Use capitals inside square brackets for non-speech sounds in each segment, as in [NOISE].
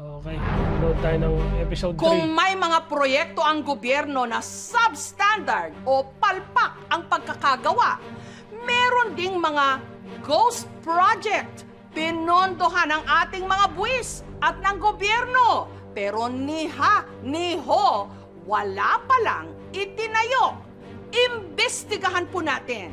Okay, load tayo ng episode 3. Kung may mga proyekto ang gobyerno na substandard o palpak ang pagkakagawa, meron ding mga ghost project. Pinondohan ng ating mga buwis at ng gobyerno. Pero ni ha, ni ho, wala pa lang itinayo. Imbestigahan po natin.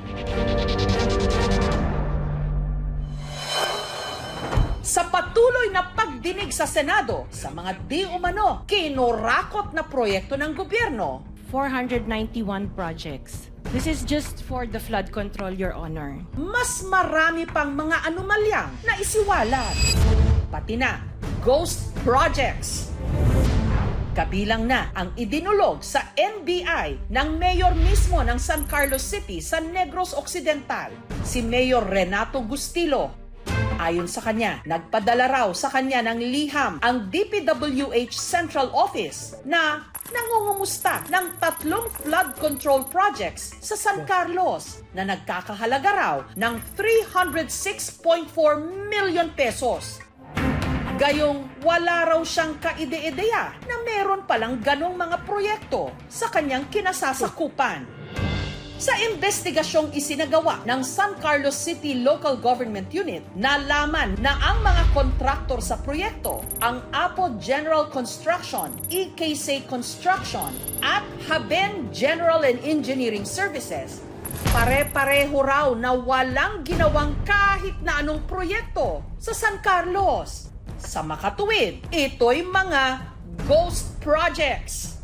Sa patuloy na pagdinig sa Senado sa mga di umano kinurakot na proyekto ng gobyerno, 491 projects. This is just for the flood control, Your Honor. mas marami pang mga anomalyang na isiwalat. Pati na ghost projects. Kabilang na ang idinulog sa NBI ng mayor mismo ng San Carlos City sa Negros Occidental, si Mayor Renato Gustilo. Ayon sa kanya, nagpadala raw sa kanya ng liham ang DPWH Central Office na nangungumusta ng tatlong flood control projects sa San Carlos na nagkakahalaga raw ng 306.4 million pesos. Gayong wala raw siyang kaide-ideya na meron palang ganong mga proyekto sa kanyang kinasasakupan. Sa investigasyong isinagawa ng San Carlos City Local Government Unit, nalaman na ang mga kontraktor sa proyekto, ang Apo General Construction, EKC Construction, at Haben General and Engineering Services, pare-pareho raw na walang ginawang kahit na anong proyekto sa San Carlos. Sa makatuwid, ito'y mga ghost projects.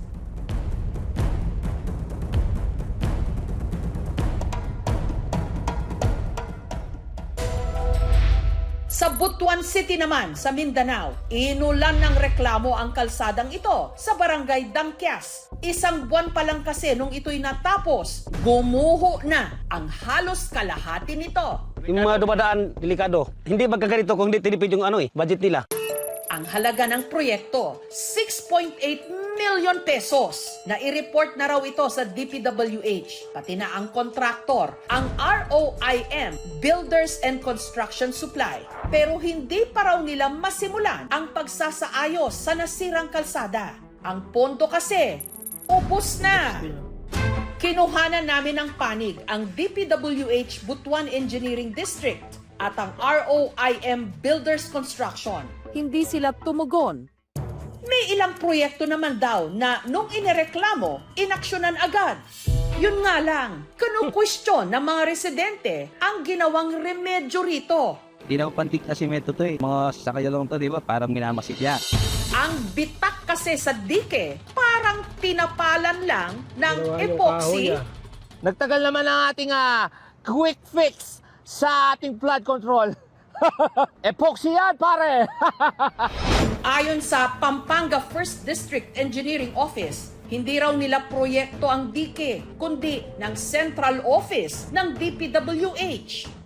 Sa Butuan City naman, sa Mindanao, inulan ng reklamo ang kalsadang ito sa barangay Dangkyas. Isang buwan pa lang kasi nung ito'y natapos, gumuho na ang halos kalahati nito. Yung mga dumadaan, delikado. Hindi magkaganito kung hindi tinipid yung ano eh, budget nila. Ang halaga ng proyekto, 6.8 million pesos. Na i-report na raw ito sa DPWH. Pati na ang kontraktor, ang ROIM, Builders and Construction Supply. Pero hindi pa raw nila masimulan ang pagsasaayos sa nasirang kalsada. Ang pondo kasi, ubos na. Kinuhanan namin ng panig ang DPWH Butuan Engineering District at ang ROIM Builders Construction. Hindi sila tumugon. May ilang proyekto naman daw na nung inireklamo, inaksyonan agad. Yun nga lang, kanu-question ng mga residente ang ginawang remedyo rito. Hindi na pantik na simento to eh. Mga sakaya lang to, di ba? Parang minamasid yan. Ang bitak kasi sa dike, parang tinapalan lang ng Ginawa yung epoxy ah. Nagtagal naman ang ating ah, quick fix sa ating flood control. [LAUGHS] [LAUGHS] Epoxy yan, pare! [LAUGHS] Ayon sa Pampanga 1st District Engineering Office, hindi raw nila proyekto ang dike, kundi ng Central Office ng DPWH.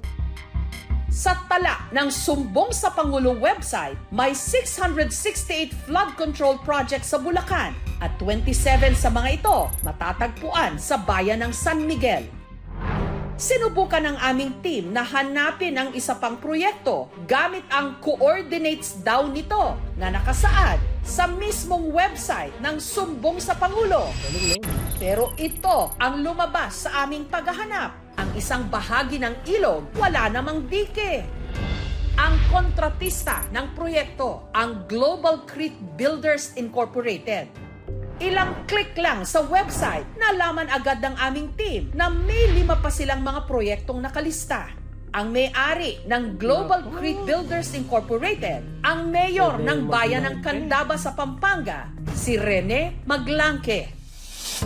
Sa tala ng Sumbong sa Pangulo website, may 668 flood control projects sa Bulacan at 27 sa mga ito matatagpuan sa bayan ng San Miguel. Sinubukan ng aming team na hanapin ang isa pang proyekto gamit ang coordinates daw nito na nakasaad sa mismong website ng Sumbong sa Pangulo. Pero ito ang lumabas sa aming paghahanap. Ang isang bahagi ng ilog, wala namang dike. Ang kontratista ng proyekto, ang Global Crete Builders Incorporated. Ilang click lang sa website, nalaman agad ng aming team na may lima pa silang mga proyektong nakalista. Ang may-ari ng Global Crete Builders Incorporated, ang mayor ng bayan ng Candaba sa Pampanga, si Rene Maglanque.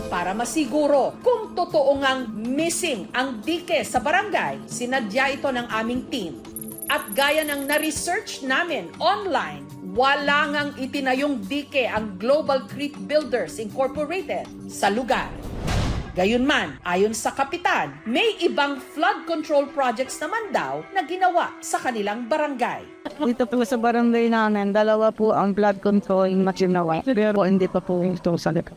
Para masiguro kung totoo ngang missing ang dike sa barangay, sinadya ito ng aming team. At gaya ng na-research namin online, wala ngang itinayong dike ang Global Creek Builders Incorporated sa lugar. Gayunman, ayon sa kapitan, may ibang flood control projects naman daw na ginawa sa kanilang barangay. Dito po sa barangay namin, dalawa po ang blood control na ginawa. Pero hindi pa po ito sa likod.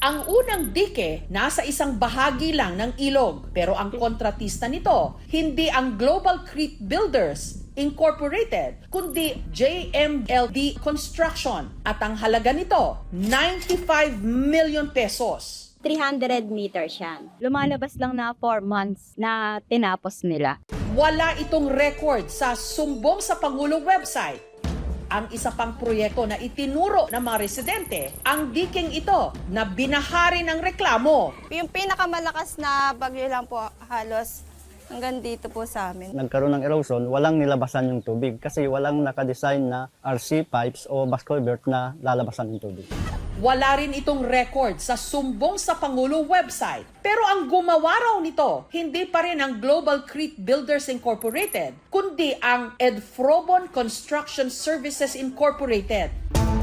Ang unang dike nasa isang bahagi lang ng ilog pero ang kontratista nito hindi ang Global Creek Builders Incorporated, kundi JMLD Construction at ang halaga nito 95 million pesos. 300 meters yan. Lumalabas lang na 4 months na tinapos nila. Wala itong record sa Sumbong sa Pangulo website. Ang isa pang proyekto na itinuro ng mga residente, ang diking ito na binahari ng reklamo. Yung pinakamalakas na bagyo lang po halos hanggang dito po sa amin. nagkaroon ng erosion, walang nilabasan yung tubig kasi walang nakadesign na RC pipes o bus culvert na lalabasan yung tubig. Wala rin itong record sa Sumbong sa Pangulo website. Pero ang gumawa raw nito, hindi pa rin ang Global Crete Builders Incorporated, kundi ang Edfrobon Construction Services Incorporated.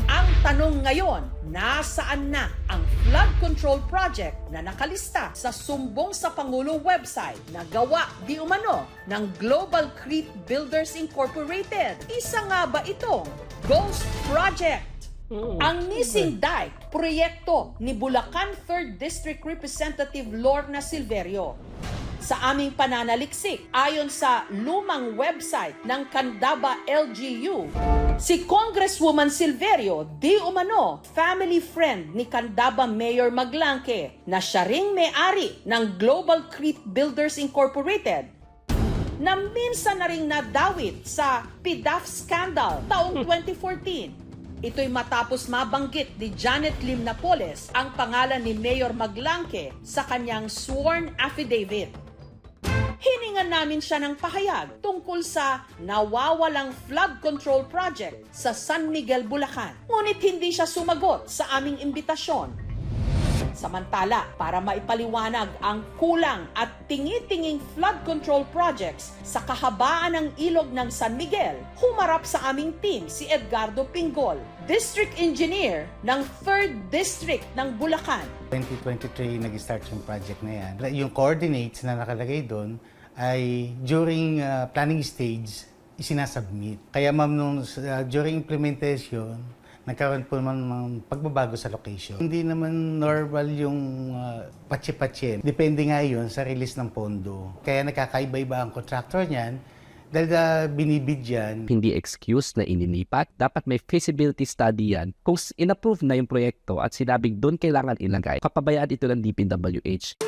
Ang tanong ngayon, nasaan na ang flood control project na nakalista sa Sumbong sa Pangulo website na gawa di umano ng Global Crete Builders Incorporated? Isa nga ba itong Ghost Project? Ang Missing Dike, proyekto ni Bulacan 3rd District Representative Lorna Silverio. Sa aming pananaliksik, ayon sa lumang website ng Candaba LGU, si Congresswoman Silverio di umano family friend ni Candaba Mayor Maglanque na siya ring may-ari ng Global Crete Builders Incorporated na minsan na ring nadawit sa PDAF scandal taong [LAUGHS] 2014. Ito'y matapos mabanggit ni Janet Lim Napoles ang pangalan ni Mayor Maglanque sa kanyang sworn affidavit. Hiningan namin siya ng pahayag tungkol sa nawawalang flood control project sa San Miguel, Bulacan. Ngunit hindi siya sumagot sa aming imbitasyon Samantala, para maipaliwanag ang kulang at tingi-tinging flood control projects sa kahabaan ng ilog ng San Miguel, humarap sa aming team si Edgardo Pingol, District Engineer ng 3rd District ng Bulacan. 2023 nag-start yung project na yan. Yung coordinates na nakalagay doon ay during uh, planning stage isinasubmit. Kaya ma'am, nung, uh, during implementation, nagkaroon po naman ng pagbabago sa location. Hindi naman normal yung uh, patsi-patsi. Depende nga yun sa release ng pondo. Kaya nakakaiba-iba ang contractor niyan dahil uh, binibid yan. Hindi excuse na inilipat, dapat may feasibility study yan. Kung in-approve na yung proyekto at sinabing doon kailangan ilagay, kapabayaan ito ng DPWH.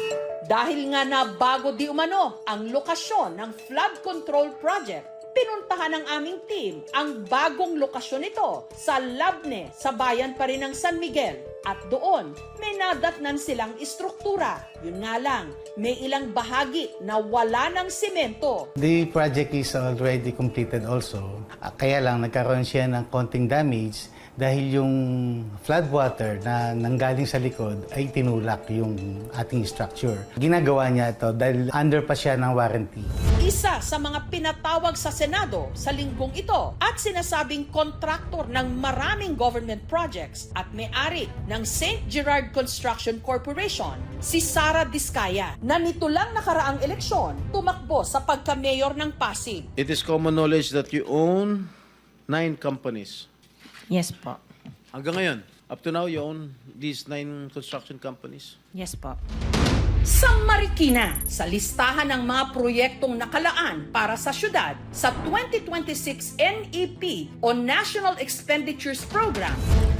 Dahil nga na bago di umano ang lokasyon ng flood control project, pinuntahan ng aming team ang bagong lokasyon nito sa Labne sa bayan pa rin ng San Miguel. At doon, may nadatnan silang istruktura. Yun nga lang, may ilang bahagi na wala ng simento. The project is already completed also. Ah, Kaya lang nagkaroon siya ng konting damage dahil yung floodwater na nanggaling sa likod ay tinulak yung ating structure. Ginagawa niya ito dahil under pa siya ng warranty. Isa sa mga pinatawag sa Senado sa linggong ito at sinasabing kontraktor ng maraming government projects at may-ari ng St. Gerard Construction Corporation, si Sara Diskaya, na nito lang nakaraang eleksyon tumakbo sa pagka-mayor ng Pasig. It is common knowledge that you own nine companies. Yes po. Hanggang ngayon, up to now, you own these nine construction companies. Yes po. Sa Marikina, sa listahan ng mga proyektong nakalaan para sa syudad sa 2026 NEP o National Expenditures Program,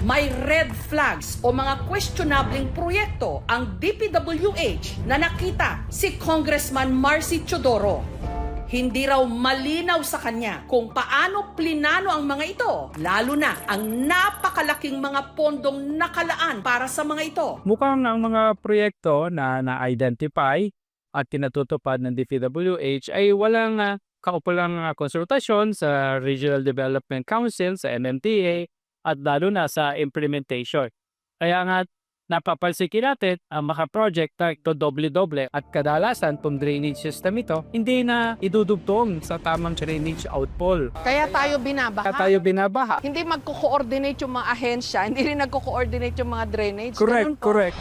may red flags o mga questionabling proyekto ang DPWH na nakita si Congressman Marcy Chodoro. Hindi raw malinaw sa kanya kung paano plinano ang mga ito, lalo na ang napakalaking mga pondong nakalaan para sa mga ito. Mukhang ang mga proyekto na na-identify at tinatutupad ng DPWH ay walang uh, kaupulang ah, konsultasyon sa Regional Development Council, sa MMTA, at lalo na sa implementation. Kaya nga, napapansikin natin ang mga project na ito doble-doble at kadalasan kung drainage system ito, hindi na idudugtong sa tamang drainage outfall. Kaya tayo binabaha. Kaya tayo binabaha. Hindi magko-coordinate yung mga ahensya, hindi rin nagko-coordinate yung mga drainage. Correct, correct.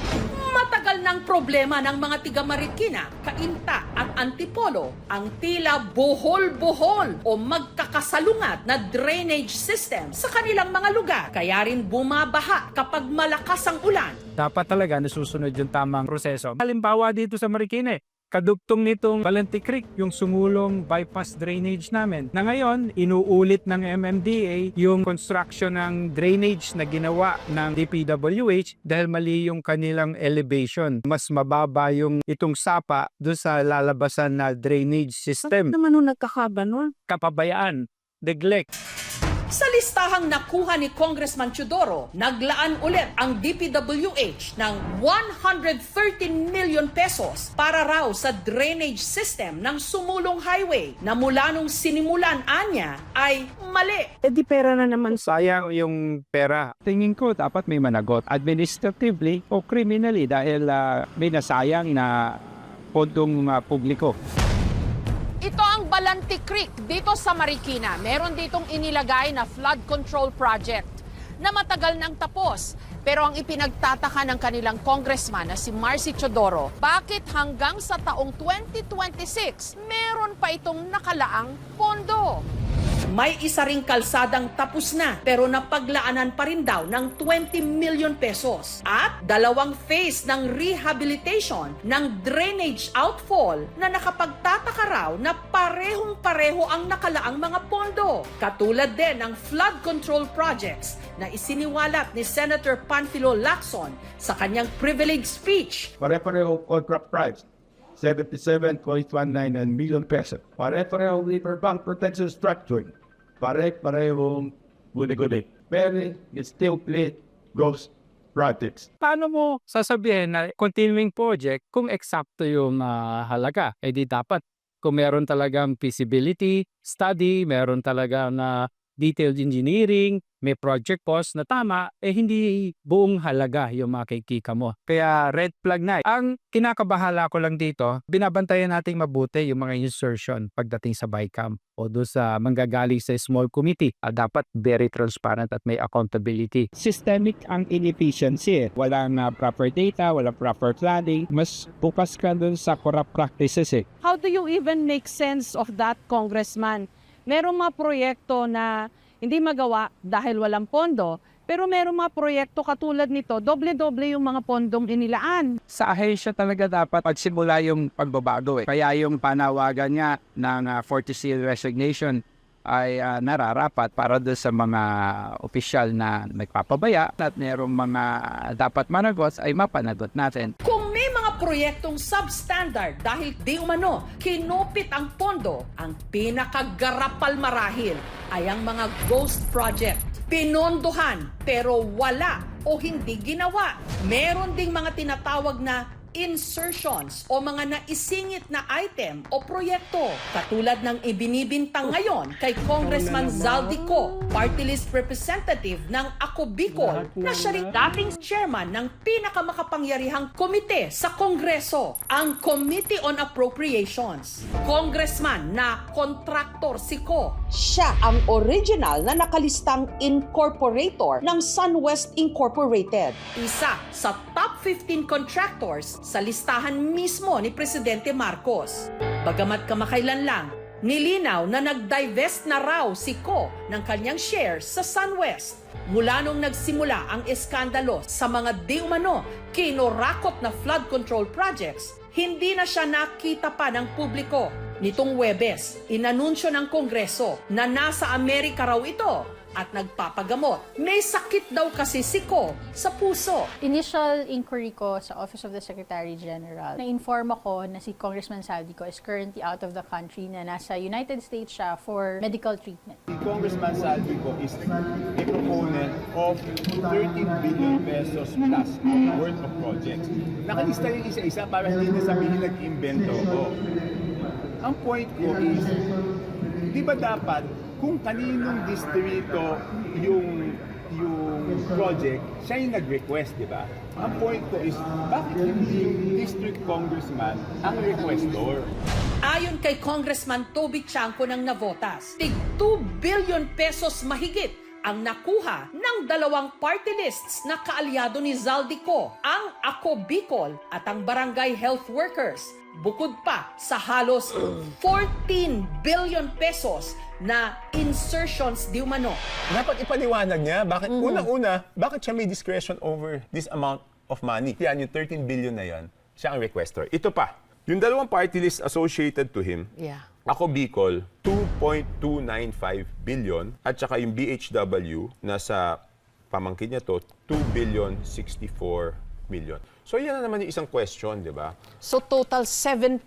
Matagal ng problema ng mga tiga Marikina, Cainta at Antipolo ang tila buhol-buhol o magkakasalungat na drainage system sa kanilang mga lugar. Kaya rin bumabaha kapag malakas ang ulan. Dapat talaga nasusunod yung tamang proseso. Halimbawa dito sa Marikina, Kadugtong nitong Valente Creek, yung sumulong bypass drainage namin. Na ngayon, inuulit ng MMDA yung construction ng drainage na ginawa ng DPWH dahil mali yung kanilang elevation. Mas mababa yung itong sapa doon sa lalabasan na drainage system. naman nung nagkakaba nun? Kapabayaan, neglect. Sa listahang nakuha ni Congressman Chudoro, naglaan ulit ang DPWH ng 113 million pesos para raw sa drainage system ng sumulong highway na mula nung sinimulan anya ay mali. Eh di pera na naman Sayang yung pera. Tingin ko dapat may managot administratively o criminally dahil ah, may nasayang na pondong ah, publiko. Ito ang Balanti Creek dito sa Marikina. Meron ditong inilagay na flood control project na matagal nang tapos. Pero ang ipinagtataka ng kanilang congressman na si Marcy Chodoro, bakit hanggang sa taong 2026 meron pa itong nakalaang pondo? May isa ring kalsadang tapos na pero napaglaanan pa rin daw ng 20 million pesos at dalawang phase ng rehabilitation ng drainage outfall na nakapagtataka raw na parehong pareho ang nakalaang mga pondo. Katulad din ng flood control projects na isiniwalat ni Senator Panfilo Lacson sa kanyang privilege speech Pare-pareho contract price. 77.199 million pesos. Pare-pareho riverbank protection structure. Pare-pareho guli-guli. Very still play ghost projects. Paano mo sasabihin na continuing project kung eksakto yung ah, halaga? Eh di dapat kung meron talagang feasibility study, meron talaga na detailed engineering, may project cost na tama, eh hindi buong halaga yung makikika mo. Kaya red flag na. Ang kinakabahala ko lang dito, binabantayan nating mabuti yung mga insertion pagdating sa BICAM o doon sa manggagaling sa small committee. Ah, dapat very transparent at may accountability. Systemic ang inefficiency. Eh. Walang na proper data, walang proper planning. Mas bukas ka dun sa corrupt practices eh. How do you even make sense of that, Congressman? Merong mga proyekto na hindi magawa dahil walang pondo, pero merong mga proyekto katulad nito, doble-doble yung mga pondong inilaan. sa ahensya talaga dapat pagsimula yung pagbabago eh. Kaya yung panawagan niya ng uh, 40 seal resignation ay ah, nararapat para doon sa mga opisyal na nagpapabaya at merong mga dapat managot ay mapanagot natin. Kung may proyektong substandard dahil di umano kinupit ang pondo, ang pinakagarapal marahil ay ang mga ghost project. Pinondohan pero wala o hindi ginawa. Meron ding mga tinatawag na insertions o mga naisingit na item o proyekto katulad ng ibinibintang ngayon kay Congressman Zaldico, party list representative ng Ako Bicol na siya rin dating chairman ng pinakamakapangyarihang komite sa Kongreso, ang Committee on Appropriations. Congressman na kontraktor si Ko. Siya ang original na nakalistang incorporator ng SunWest Incorporated. Isa sa top 15 contractors sa listahan mismo ni Presidente Marcos. Bagamat kamakailan lang, nilinaw na nag-divest na raw si Ko ng kanyang shares sa SunWest. Mula nung nagsimula ang eskandalo sa mga di umano kinorakot na flood control projects, hindi na siya nakita pa ng publiko. Nitong Webes, inanunsyo ng Kongreso na nasa Amerika raw ito at nagpapagamot. May sakit daw kasi si Ko sa puso. Initial inquiry ko sa Office of the Secretary General, na-inform ako na si Congressman Saldico is currently out of the country na nasa United States siya for medical treatment. Congressman Saldico is a proponent of 13 billion pesos plus worth of projects. Nakalista yung isa-isa para hindi na sabihin nag-invento ko. Ang point ko is, di ba dapat kung kaninong distrito yung yung project, siya yung nag-request, di ba? Ang point ko is, bakit hindi yung district congressman ang requestor? Ayon kay Congressman Toby Chanco ng Navotas, tig 2 billion pesos mahigit ang nakuha ng dalawang party lists na kaalyado ni Zaldico, ang Ako Bicol at ang Barangay Health Workers. Bukod pa sa halos 14 billion pesos na insertions di umano. Dapat ipaliwanag niya bakit unang-una, bakit siya may discretion over this amount of money. Yan, yung 13 billion na yan, siya ang requestor. Ito pa, Yung dalawang party list associated to him, Yeah. ako Bicol, 2.295 billion at saka yung BHW nasa pamangkin niya to 2 billion 64 million. So yan na naman yung isang question, di ba? So total 17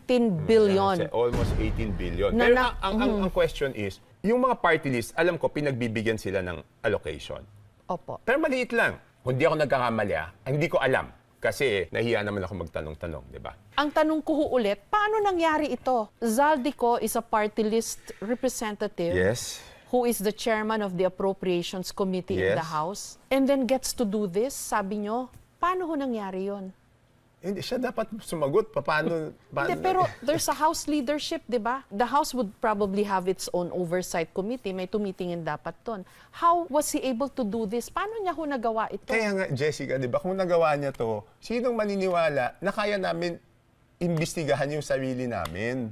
billion. Yan, almost 18 billion. Na- Pero na- ang, ang, ang question is, yung mga party list, alam ko, pinagbibigyan sila ng allocation. Opo. Pero maliit lang. Kung di ako nagkakamali, ah, hindi ko alam. Kasi nahiya naman ako magtanong-tanong, di ba? Ang tanong ko ho ulit, paano nangyari ito? Zaldico is a party list representative Yes. who is the chairman of the Appropriations Committee in the. House and then gets to do this, sabi nyo, paano ho nangyari yon? Hindi, siya dapat sumagot. Paano? paano Hindi, pero there's a House leadership, di ba? The House would probably have its own oversight committee. May tumitingin dapat ton. How was he able to do this? Paano niya ho nagawa ito? Kaya nga, Jessica, di ba, kung nagawa niya to, sinong maniniwala na kaya namin imbestigahan yung sarili namin?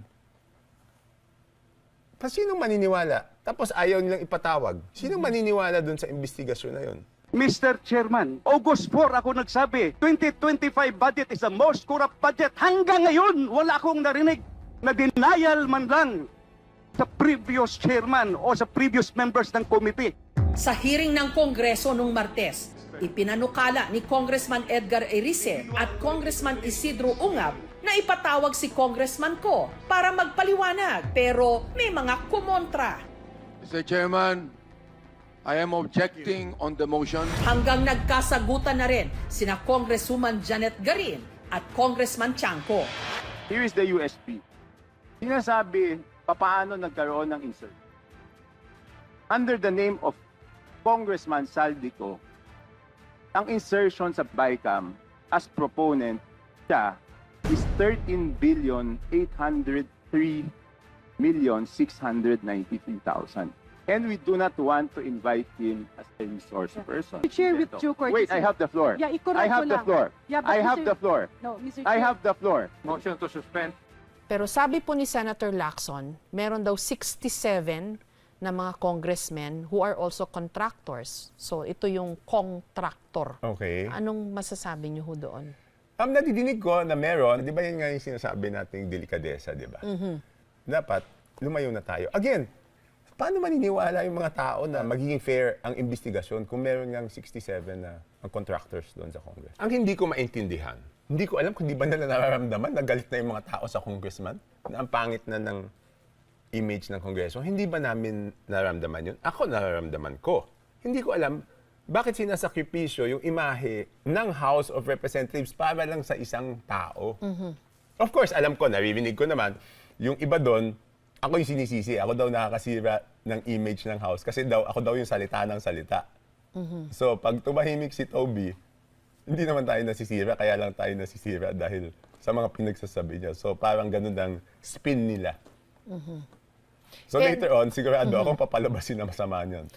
Pa sinong maniniwala? Tapos ayaw nilang ipatawag. Sinong maniniwala dun sa investigasyon na yun? Mr. Chairman, August 4 ako nagsabi, 2025 budget is the most corrupt budget. Hanggang ngayon, wala akong narinig na denial man lang sa previous chairman o sa previous members ng committee. Sa hearing ng Kongreso nung Martes, ipinanukala ni Congressman Edgar Erice at Congressman Isidro Ungab na ipatawag si Congressman ko para magpaliwanag pero may mga kumontra. Mr. Chairman, I am objecting on the motion. Hanggang nagkasagutan na rin sina Congresswoman Janet Garin at Congressman Chanco. Here is the USP. Sinasabi, papaano nagkaroon ng insert. Under the name of Congressman Saldico, ang insertion sa BICAM as proponent siya is 13 billion 803 million 693,000. And we do not want to invite him as a resource person. Chair, with due Wait, I have the floor. Yeah, I have the floor. Yeah, but I have Mr. the floor. No, Mr. I have the floor. Motion to suspend. Pero sabi po ni Senator Lacson, meron daw 67 na mga congressmen who are also contractors. So ito yung contractor. Okay. Anong masasabi niyo ho doon? Ang nadidinig ko na meron, di ba yun nga yung sinasabi nating delikadesa, di ba? Dapat lumayo na tayo. Again, paano maniniwala yung mga tao na magiging fair ang investigasyon kung meron ngang 67 na ang contractors doon sa Congress? Ang hindi ko maintindihan, hindi ko alam kung di ba nila nararamdaman na galit na yung mga tao sa congressman, na ang pangit na ng image ng Kongreso. Hindi ba namin nararamdaman yun? Ako nararamdaman ko. Hindi ko alam bakit sinasakripisyo yung imahe ng House of Representatives para lang sa isang tao. Of course, alam ko, naririnig ko naman, yung iba doon, ako yung sinisisi. Ako daw nakakasira ng image ng House kasi daw ako daw yung salita ng salita. So, pag tumahimik si Toby, hindi naman tayo nasisira, kaya lang tayo nasisira dahil sa mga pinagsasabi niya. So, parang ganun ang spin nila. So, And- later on, sigurado akong papalabasin na masama niyan.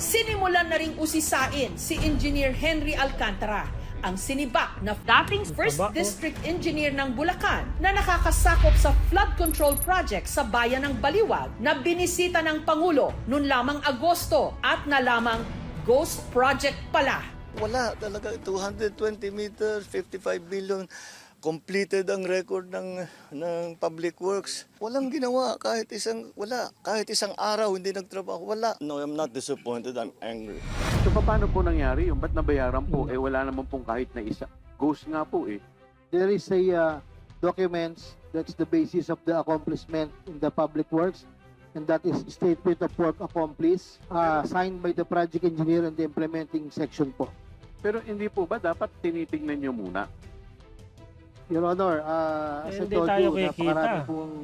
Sinimulan na ring usisain si Engineer Henry Alcantara, ang sinibak na dating First District Engineer ng Bulacan na nakakasakop sa flood control project sa bayan ng Baliwag na binisita ng Pangulo noon lamang Agosto at na lamang ghost project pala. Wala talaga 220 meters, 55 million completed ang record ng ng Public Works. Walang ginawa kahit isang wala, kahit isang araw hindi nagtrabaho. Wala. No, I'm not disappointed. I'm angry. So paano po nangyari yung ba't nabayaran po? Eh wala naman pong kahit na isa. Ghost nga po eh. There is a uh, documents that's the basis of the accomplishment in the public works and that is statement of work accomplished uh, signed by the project engineer and the implementing section po. Pero hindi po ba dapat tinitingnan nyo muna? Your Honor, uh, as I Hindi told tayo you, kikita. napakarami pong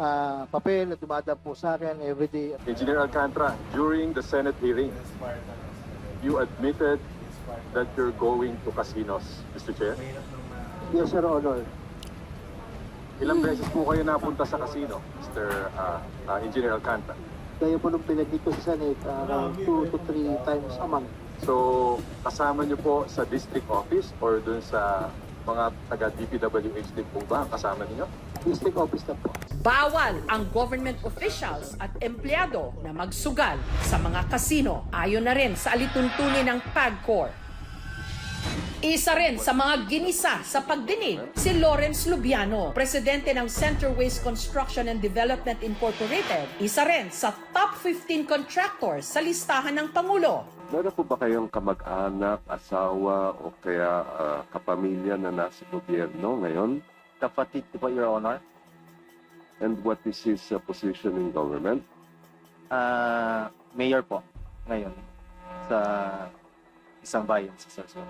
uh, papel na dumadaan po sa akin everyday. Engineer Alcantara, during the Senate hearing, you admitted that you're going to casinos, Mr. Chair. Yes, Your Honor. Ilang beses po kayo napunta sa casino, Mr. uh, uh, Engineer Alcantara? Kaya po nung pinag ko sa Senate, uh, around 2 to 3 times a month. So, kasama niyo po sa district office or dun sa mga taga-DPWH din po ba ang kasama niyo? District office na po. Bawal ang government officials at empleyado na magsugal sa mga kasino ayon na rin sa alituntunin ng PAGCOR. Isa rin sa mga ginisa sa pagdinig si Lawrence Lubiano, presidente ng Centerways Construction and Development Incorporated. Isa rin sa top 15 contractors sa listahan ng Pangulo. Meron po ba kayong kamag-anak, asawa o kaya ah, kapamilya na nasa gobyerno ngayon? Kapatid ko po, Your Honor. And what is his uh, position in government? Ah, mayor po ngayon sa isang bayan sa Sorsogon.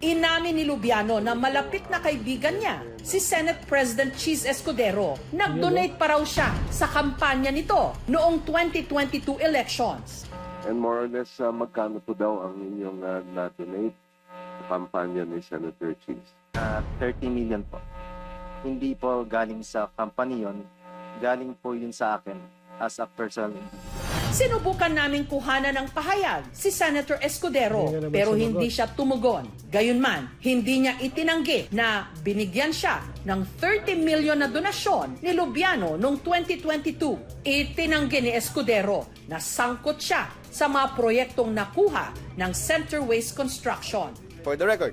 Inamin ni Lubiano na malapit na kaibigan niya, si Senate President Cheese Escudero. Nag-donate pa raw siya sa kampanya nito noong 2022 elections. And more or less, uh, magkano po daw ang inyong uh, na-donate sa kampanya ni Senator Cheese? Ah, 30 million po. Hindi po galing sa company yon, galing po yun sa akin as a personal Sinubukan naming kuhanan ng pahayag si Senator Escudero pero hindi siya tumugon. Gayunman, hindi niya itinanggi na binigyan siya ng 30 million na donasyon ni Lubiano noong 2022. Itinanggi ni Escudero na sangkot siya sa mga proyektong nakuha ng Centerways Construction. For the record,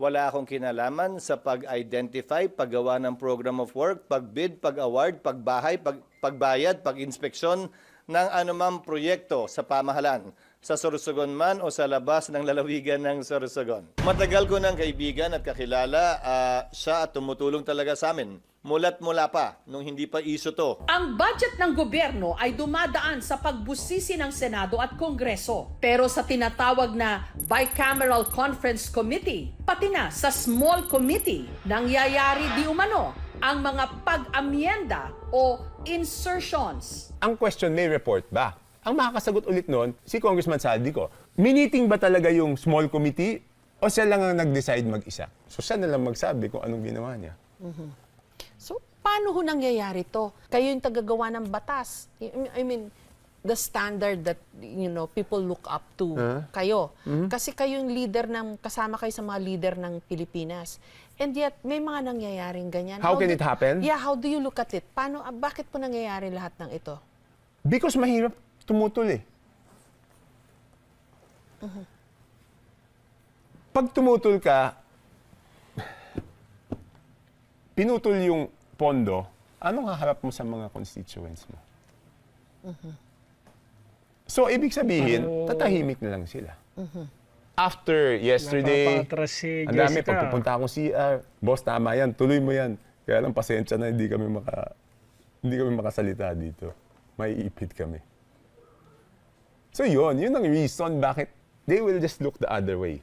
wala akong kinalaman sa pag-identify, paggawa ng program of work, pag-bid, pag-award, pagbahay, pag pagbayad, pag-inspeksyon ng anumang proyekto sa pamahalan, sa Sorsogon man o sa labas ng lalawigan ng Sorsogon. Matagal ko ng kaibigan at kakilala ah, siya at tumutulong talaga sa amin. Mulat mula pa, nung hindi pa iso to. Ang budget ng gobyerno ay dumadaan sa pagbusisi ng Senado at Kongreso. Pero sa tinatawag na Bicameral Conference Committee, pati na sa Small Committee, nangyayari di umano ang mga pag-amyenda o insertions. Ang question, may report ba? Ang makakasagot ulit noon, si Congressman Saldico. Miniting ba talaga yung small committee o siya lang ang nag-decide mag-isa? So siya na lang magsabi kung anong ginawa niya. So, paano ho nangyayari to? Kayo yung tagagawa ng batas. I mean, the standard that, you know, people look up to kayo. Kasi kayo yung leader ng, kasama kayo sa mga leader ng Pilipinas. And yet, may mga nangyayaring ganyan. How can do- it happen? Yeah, how do you look at it? Paano, ah, bakit po nangyayari lahat ng ito? Because mahirap tumutol eh. Pag tumutol ka, pinutol yung pondo, anong haharap mo sa mga constituents mo? So, ibig sabihin, tatahimik na lang sila. After yesterday, ang dami, pag pupunta akong CR, boss, tama yan, tuloy mo yan. Kaya lang, pasensya na, hindi kami maka, hindi kami makasalita dito. May ipit kami. So yun, yun ang reason bakit they will just look the other way.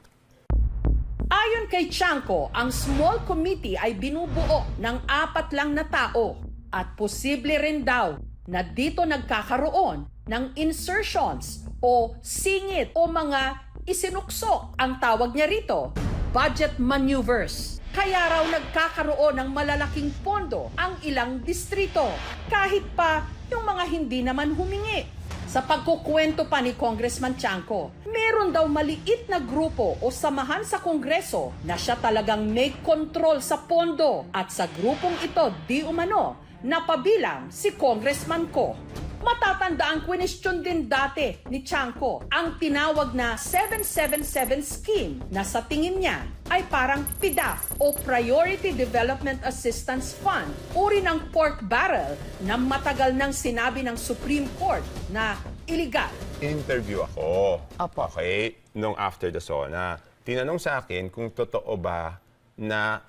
Ayon kay Chanko, ang small committee ay binubuo ng apat lang na tao at posible rin daw na dito nagkakaroon ng insertions o singit o mga isinukso ang tawag niya rito, budget maneuvers. Kaya raw nagkakaroon ng malalaking pondo ang ilang distrito kahit pa yung mga hindi naman humingi. Sa pagkukwento pa ni Congressman Chanco, meron daw maliit na grupo o samahan sa Kongreso na siya talagang may control sa pondo at sa grupong ito di umano napabilang si Congressman ko. Matatanda ang question din dati ni Chanco ang tinawag na 777 scheme na sa tingin niya ay parang PDAF o Priority Development Assistance Fund, uri ng pork barrel na matagal nang sinabi ng Supreme Court na illegal. Interview ako. Okay, nung after the SONA. Tinanong sa akin kung totoo ba na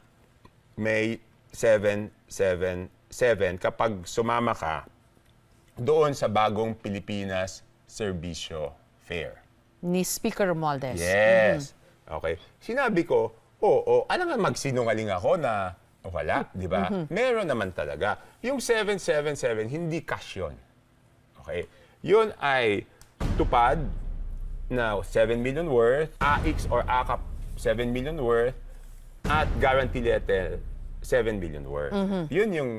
may 777 kapag sumama ka doon sa bagong Pilipinas Servisyo Fair. Ni Speaker Romualdez. Yes. Okay. Sinabi ko, oo, alam nga magsinungaling ako na wala, di ba? Meron naman talaga. Yung 777, hindi cash yun. Okay? Yun ay tupad na 7 million worth, AX or AKAP 7 million worth, at guarantee letter 7 million worth. Yun yung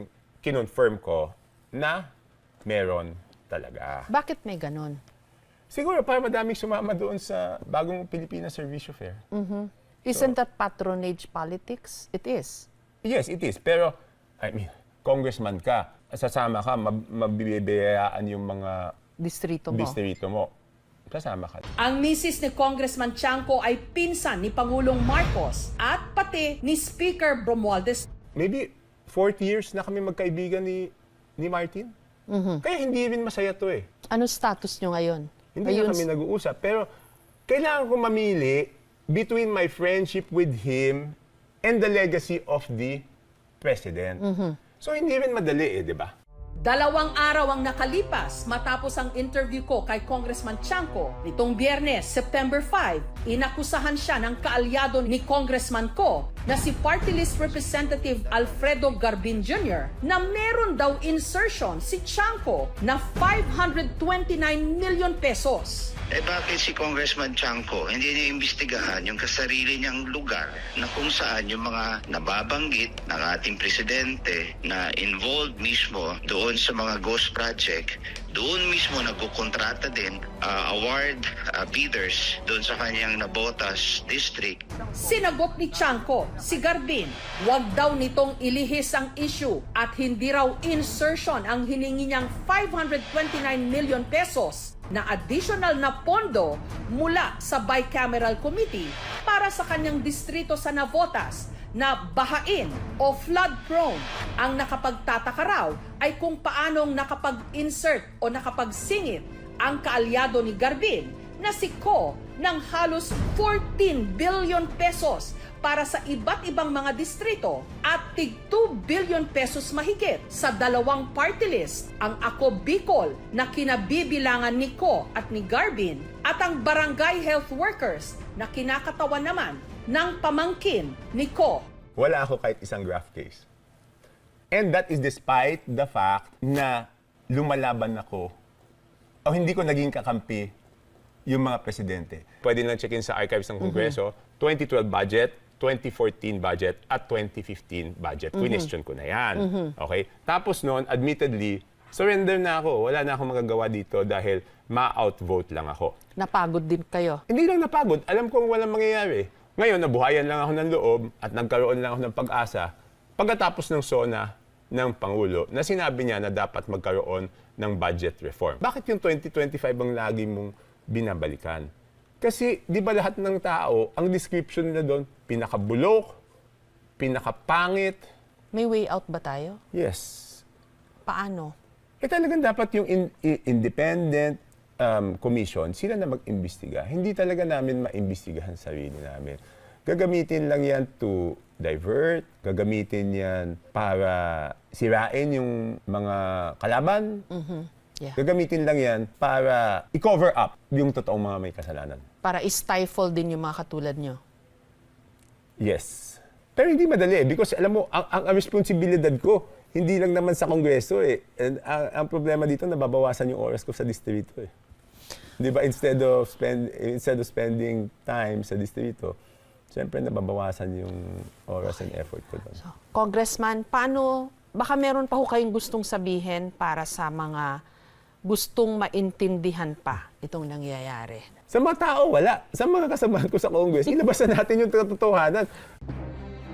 kinonfirm ko na meron talaga. Bakit may ganon? Siguro para madaming sumama doon sa bagong Pilipinas Servisyo Fair. Isn't that patronage politics? It is. Yes, it is. Pero, I mean, congressman ka, sasama ka, mab- mabibiyayaan yung mga Distrito mo. distrito mo. sasama ka. Ang misis ni Congressman Chanco ay pinsan ni Pangulong Marcos at pati ni Speaker Romualdez Maybe 40 years na kami magkaibigan ni ni Martin. Kaya hindi rin masaya to eh. Ano status nyo ngayon? Hindi Ayun, na kami nag-uusap. Pero kailangan ko mamili between my friendship with him and the legacy of the president. So hindi rin madali eh, di ba? Dalawang araw ang nakalipas matapos ang interview ko kay Congressman Chanco. Nitong biyernes, September 5, inakusahan siya ng kaalyado ni Congressman ko na si Party List Representative Alfredo Garbin Jr. na meron daw insertion si Chanco na 529 million pesos. Eh bakit si Congressman Chanco hindi niya imbestigahan yung kasarili niyang lugar na kung saan yung mga nababanggit ng ating presidente na involved mismo doon sa mga ghost project, doon mismo nagkukontrata din uh, award uh, bidders doon sa kanyang Nabotas district. Sinagot ni Chanco, si Garbin, wag daw nitong ilihis ang issue at hindi raw insertion ang hiningi niyang 529 million pesos na additional na pondo mula sa bicameral committee para sa kanyang distrito sa Navotas na bahain o flood prone. Ang nakapagtataka raw ay kung paanong nakapag-insert o nakapagsingit ang kaalyado ni Garbin na si Ko ng halos 14 billion pesos para sa iba't ibang mga distrito at tig 2 billion pesos mahigit sa dalawang party list, ang Ako Bicol na kinabibilangan ni Ko at ni Garbin at ang barangay health workers na kinakatawan naman ng pamangkin ni Ko. Wala ako kahit isang graft case. And that is despite the fact na lumalaban ako o hindi ko naging kakampi yung mga presidente. Pwede lang check-in sa archives ng Kongreso, 2012 budget, 2014 budget, at 2015 budget. Question ko na yan. Okay? Tapos noon, admittedly, surrender na ako. Wala na akong magagawa dito dahil ma-outvote lang ako. napagod din kayo. Hindi lang napagod. Alam kong walang mangyayari. Ngayon, nabuhayan lang ako ng loob at nagkaroon lang ako ng pag-asa pagkatapos ng SONA ng Pangulo na sinabi niya na dapat magkaroon ng budget reform. Bakit yung 2025 ang lagi mong binabalikan? Kasi di ba lahat ng tao, ang description nila doon, pinakabulok, pinakapangit. May way out ba tayo? Yes. Paano? Eh talagang dapat yung in- independent um, commission, sila na mag-imbestiga. Hindi talaga namin maimbestigahan sarili namin. Gagamitin lang yan to divert, gagamitin yan para sirain yung mga kalaban, Yeah. gagamitin lang yan para i-cover up yung totoong mga may kasalanan. Para i-stifle din yung mga katulad nyo. Yes. Pero hindi madali eh, because alam mo, ang, ang, ang responsibilidad ko, hindi lang naman sa Kongreso eh. And ang, ang problema dito, nababawasan yung oras ko sa distrito eh. Di ba, instead of, spend, instead of spending time sa distrito, siyempre nababawasan yung oras and effort ko doon. Congressman, paano, baka meron pa ho kayong gustong sabihin para sa mga gustong maintindihan pa itong nangyayari? Sa mga tao, wala. Sa mga kasamahan ko sa Congress, ilabas na natin yung katotohanan.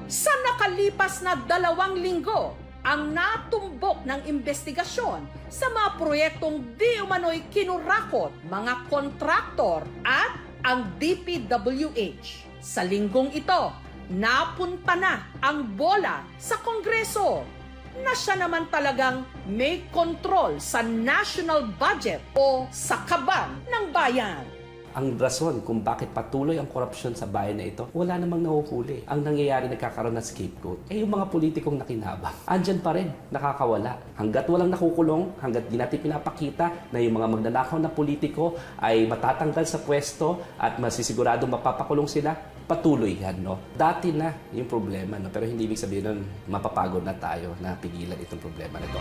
Sa nakalipas na dalawang linggo, ang natumbok ng investigasyon sa mga proyektong di umano'y kinurakot mga kontraktor at ang DPWH. Sa linggong ito, napunta na ang bola sa Kongreso na siya naman talagang may kontrol sa national budget o sa kaban ng bayan. Ang rason kung bakit patuloy ang korupsyon sa bayan na ito, wala namang nahuhuli. Ang nangyayari nagkakaroon ng scapegoat, eh yung mga politikong nakinabang, andyan pa rin, nakakawala. Hanggat walang nakukulong, hanggat di natin pinapakita na yung mga magnanakaw na politiko ay matatanggal sa pwesto at masisigurado mapapakulong sila, patuloy yan, no? Dati na yung problema, no? Pero hindi ibig sabihin nun, mapapagod na tayo na pigilan itong problema na ito.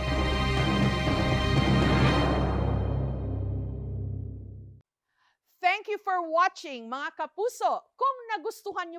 Thank you for watching mga kapuso. Kung nagustuhan nyo